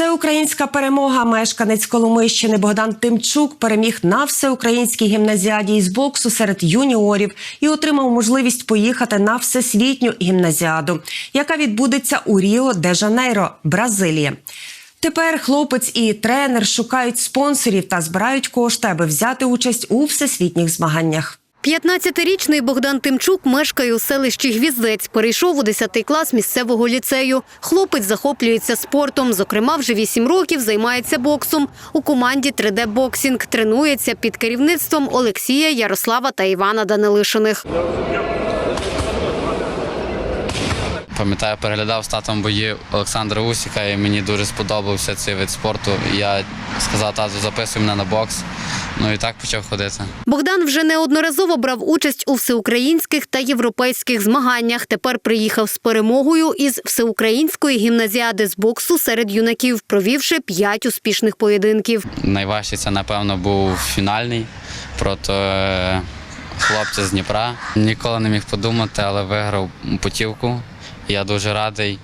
Всеукраїнська перемога. Мешканець Коломийщини Богдан Тимчук переміг на всеукраїнській гімназіаді із боксу серед юніорів і отримав можливість поїхати на всесвітню гімназіаду, яка відбудеться у Ріо де Жанейро, Бразилія. Тепер хлопець і тренер шукають спонсорів та збирають кошти, аби взяти участь у всесвітніх змаганнях. 15-річний Богдан Тимчук мешкає у селищі Гвіздець. Перейшов у 10 клас місцевого ліцею. Хлопець захоплюється спортом. Зокрема, вже 8 років займається боксом. У команді 3D-боксінг тренується під керівництвом Олексія, Ярослава та Івана Данилишиних. Пам'ятаю, переглядав з татом бої Олександра Усіка, і мені дуже сподобався цей вид спорту. Я сказав, тату, записуй мене на бокс. Ну і так почав ходити. Богдан вже неодноразово брав участь у всеукраїнських та європейських змаганнях. Тепер приїхав з перемогою із всеукраїнської гімназіади з боксу серед юнаків, провівши п'ять успішних поєдинків. Найважчий це, напевно, був фінальний проти е, хлопця з Дніпра. Ніколи не міг подумати, але виграв путівку. Я дуже радий.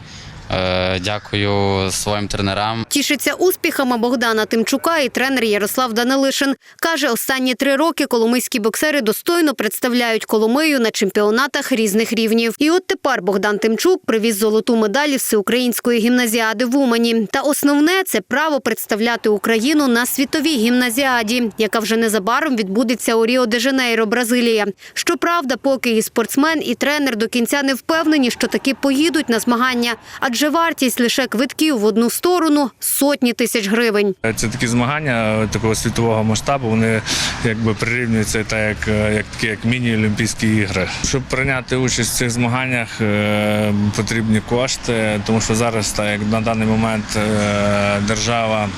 Е, Дякую своїм тренерам. Тішиться успіхами Богдана Тимчука і тренер Ярослав Данилишин. Каже, останні три роки коломийські боксери достойно представляють Коломию на чемпіонатах різних рівнів. І от тепер Богдан Тимчук привіз золоту медаль всеукраїнської гімназіади в Умані. Та основне це право представляти Україну на світовій гімназіаді, яка вже незабаром відбудеться у Ріо де Жанейро, Бразилія. Щоправда, поки і спортсмен, і тренер до кінця не впевнені, що таки поїдуть на змагання, адже вартість лише квитків в одну сторону сотні тисяч гривень. Це такі змагання е, такого світового масштабу. Вони якби прирівнюються так, як, е, як такі як міні-олімпійські ігри. Щоб прийняти участь в цих змаганнях, е, потрібні кошти, тому що зараз, так як на даний момент е, держава.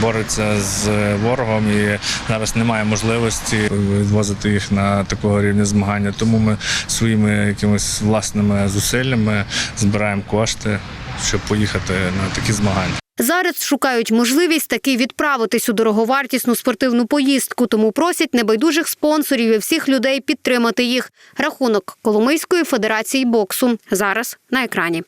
Бореться з ворогом і зараз немає можливості відвозити їх на такого рівня змагання. Тому ми своїми якимись власними зусиллями збираємо кошти, щоб поїхати на такі змагання. Зараз шукають можливість таки відправитись у дороговартісну спортивну поїздку, тому просять небайдужих спонсорів і всіх людей підтримати їх. Рахунок Коломийської федерації боксу зараз на екрані.